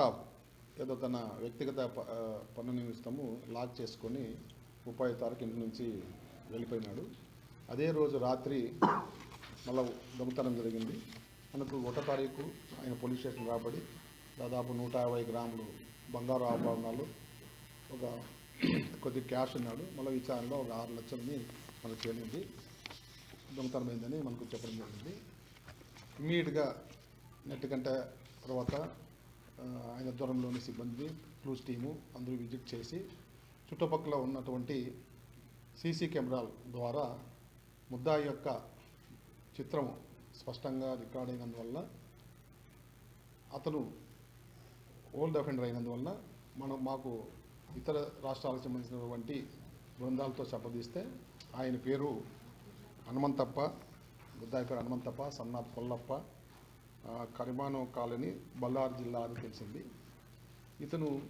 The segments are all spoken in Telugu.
ల్యాప్టాప్ ఏదో తన వ్యక్తిగత ప- పన్ను నిమిత్తము లాక్ చేసుకొని ముప్పై తారీఖు ఇంటి నుంచి వెళ్ళిపోయినాడు. అదే రోజు రాత్రి మళ్ళా దొంగతనం జరిగింది. మనకు ఒకటో తారీఖు ఆయన పోలీస్ స్టేషన్ రాబడి దాదాపు నూట యాభై గ్రాములు బంగారు ఆభరణాలు ఒక కొద్ది క్యాష్ ఉన్నాడు. మళ్ళీ విచారణలో ఒక ఆరు లక్షలని మనకు తేలింది దొంగతనం అయిందని మనకు చెప్పడం జరిగింది. ఇమీడియట్గా నెట్ గంట తర్వాత ఆయన దూరంలోని సిబ్బంది క్లూస్ టీము అందరూ విజిట్ చేసి చుట్టుపక్కల ఉన్నటువంటి సీసీ కెమెరాల ద్వారా ముద్దాయి యొక్క చిత్రం స్పష్టంగా రికార్డ్ అయినందువల్ల అతను ఓల్డ్ అఫెండర్ అయినందువల్ల మనం మాకు ఇతర రాష్ట్రాలకు సంబంధించినటువంటి బృందాలతో సంప్రదిస్తే ఆయన పేరు హనుమంతప్ప బుద్ధాయి పేరు హనుమంతప్ప సన్నాథ్ కొల్లప్ప కరిమానం కాలనీ బళ్ళారి జిల్లా అని తెలిసింది. ఇతను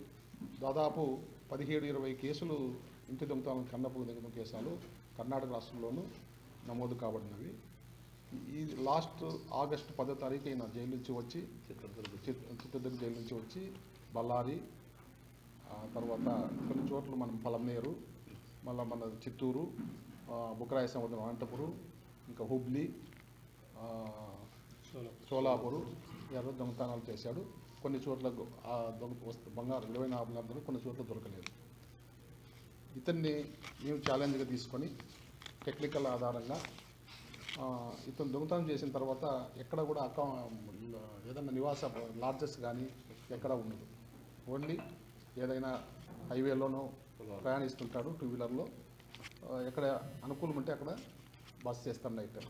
దాదాపు పదిహేడు ఇరవై కేసులు ఇంటి దొంగతనం కన్నపు దొంగతనం కేసాలు కర్ణాటక రాష్ట్రంలోనూ నమోదు కాబడినవి. ఈ లాస్ట్ ఆగస్టు పదో తారీఖు ఈయన జైలు నుంచి వచ్చి చిత్రదుర్గ చిత్- చిత్రదుర్గ జైలు నుంచి వచ్చి బళ్ళారి తర్వాత కొన్ని చోట్ల మనం పలమనేరు మళ్ళీ మన చిత్తూరు బుకరాయ సముద్రం అనంతపురం ఇంకా హుబ్లీ సోలాపూరు ఎర్ర దొంగతనాలు చేశాడు. కొన్ని చోట్ల వస్తు బంగారు విలువైన ఆభరణాలు కొన్ని చోట్ల దొరకలేదు. ఇతన్ని మేము ఛాలెంజ్గా తీసుకొని టెక్నికల్ ఆధారంగా ఇతను దొంగతనం చేసిన తర్వాత ఎక్కడ కూడా అకౌ ఏదైనా నివాస లాడ్జెస్ కానీ ఎక్కడ ఉండదు. ఓన్లీ ఏదైనా హైవేలోనో ప్రయాణిస్తుంటాడు టూ వీలర్లో. ఎక్కడ అనుకూలం ఉంటే అక్కడ బస్ చేస్తాడు నైట్.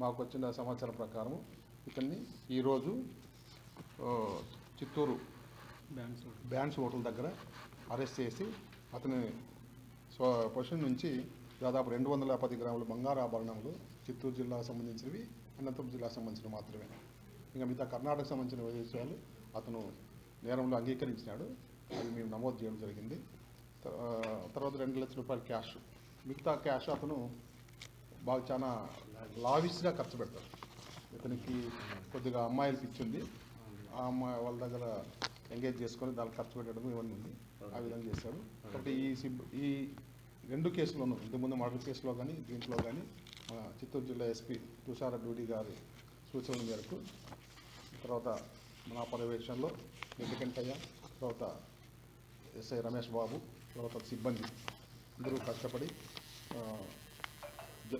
మాకు వచ్చిన సమాచారం ప్రకారం ఇతన్ని ఈరోజు చిత్తూరు బ్యాండ్స్ హోటల్ దగ్గర అరెస్ట్ చేసి అతని స్వ పొజిషన్ నుంచి దాదాపు రెండు వందల పది గ్రాముల బంగారు ఆభరణములు చిత్తూరు జిల్లాకు సంబంధించినవి అనంతపురం జిల్లాకు సంబంధించినవి మాత్రమే. ఇంకా మిగతా కర్ణాటక సంబంధించిన విషయాలు అతను నేరంలో అంగీకరించినాడు. అది మేము నమోదు చేయడం జరిగింది. తర్వాత రెండు లక్షల రూపాయల క్యాష్. మిగతా క్యాష్ అతను బాగా చాలా లావిష్గా ఖర్చు పెడతారు. ఇతనికి కొద్దిగా అమ్మాయిలు పిచ్చింది ఆ అమ్మాయి వాళ్ళ దగ్గర ఎంగేజ్ చేసుకొని దానికి ఖర్చు పెట్టడం ఇవన్నీ ఉంది. ఆ విధంగా చేశాడు. కాబట్టి ఈ సిబ్ ఈ రెండు కేసులోనూ ఇంతకుముందు మర్డర్ కేసులో కానీ దీంట్లో కానీ మన చిత్తూరు జిల్లా ఎస్పీ తుషార డ్యూటీ గారి సూచనల మేరకు తర్వాత మన పర్యవేక్షణలో వెంకటయ్య తర్వాత ఎస్ఐ రమేష్ బాబు తర్వాత సిబ్బంది అందరూ కష్టపడి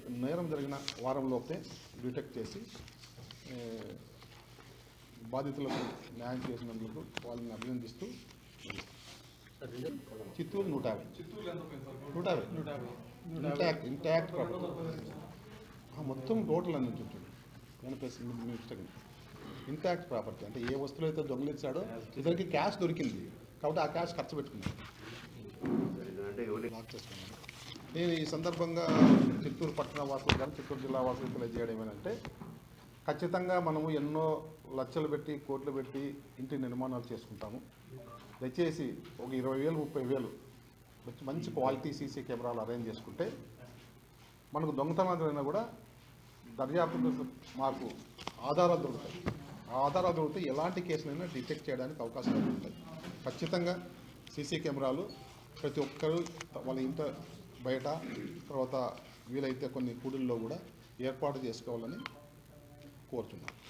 నేరం జరిగిన వారంలోపే డిటెక్ట్ చేసి బాధితులకు న్యాయం చేసినందుకు వాళ్ళని అభినందిస్తూ చిత్తూరు నూట యాభై నూట యాభై ఇంటాక్ట్ ఇంటాక్ట్ ప్రాపర్టీ. ఆ, మొత్తం టోటల్ అని ఉంటుంది ఎనపేసి మిస్టేక్ ఇంటాక్ట్ ప్రాపర్టీ. అంటే ఏ వస్తువులు అయితే దొంగిలించాడో ఇతనికి క్యాష్ దొరికింది. కాబట్టి ఆ క్యాష్ ఖర్చు పెట్టుకున్నాడు. నేను ఈ సందర్భంగా చిత్తూరు పట్టణ వాసులు కానీ చిత్తూరు జిల్లా వాసులు తెలియజేయడం ఏంటంటే ఖచ్చితంగా మనము ఎన్నో లక్షలు పెట్టి కోట్లు పెట్టి ఇంటి నిర్మాణాలు చేసుకుంటాము. దయచేసి ఒక ఇరవై వేలు ముప్పై వేలు మంచి- క్వాలిటీ సీసీ కెమెరాలు అరేంజ్ చేసుకుంటే మనకు దొంగతనాలైనా కూడా దర్యాప్తు మాకు ఆధారాలు దొరుకుతాయి. ఆ ఆధారాలు దొరికితే ఎలాంటి కేసులైనా డిటెక్ట్ చేయడానికి అవకాశాలు ఉంటాయి ఖచ్చితంగా సీసీ కెమెరాలు ప్రతి ఒక్కరూ వాళ్ళ ఇంట బయట తర్వాత వీలైతే కొన్ని కూడుల్లో కూడా ఏర్పాటు చేసుకోవాలని కోరుతున్నాను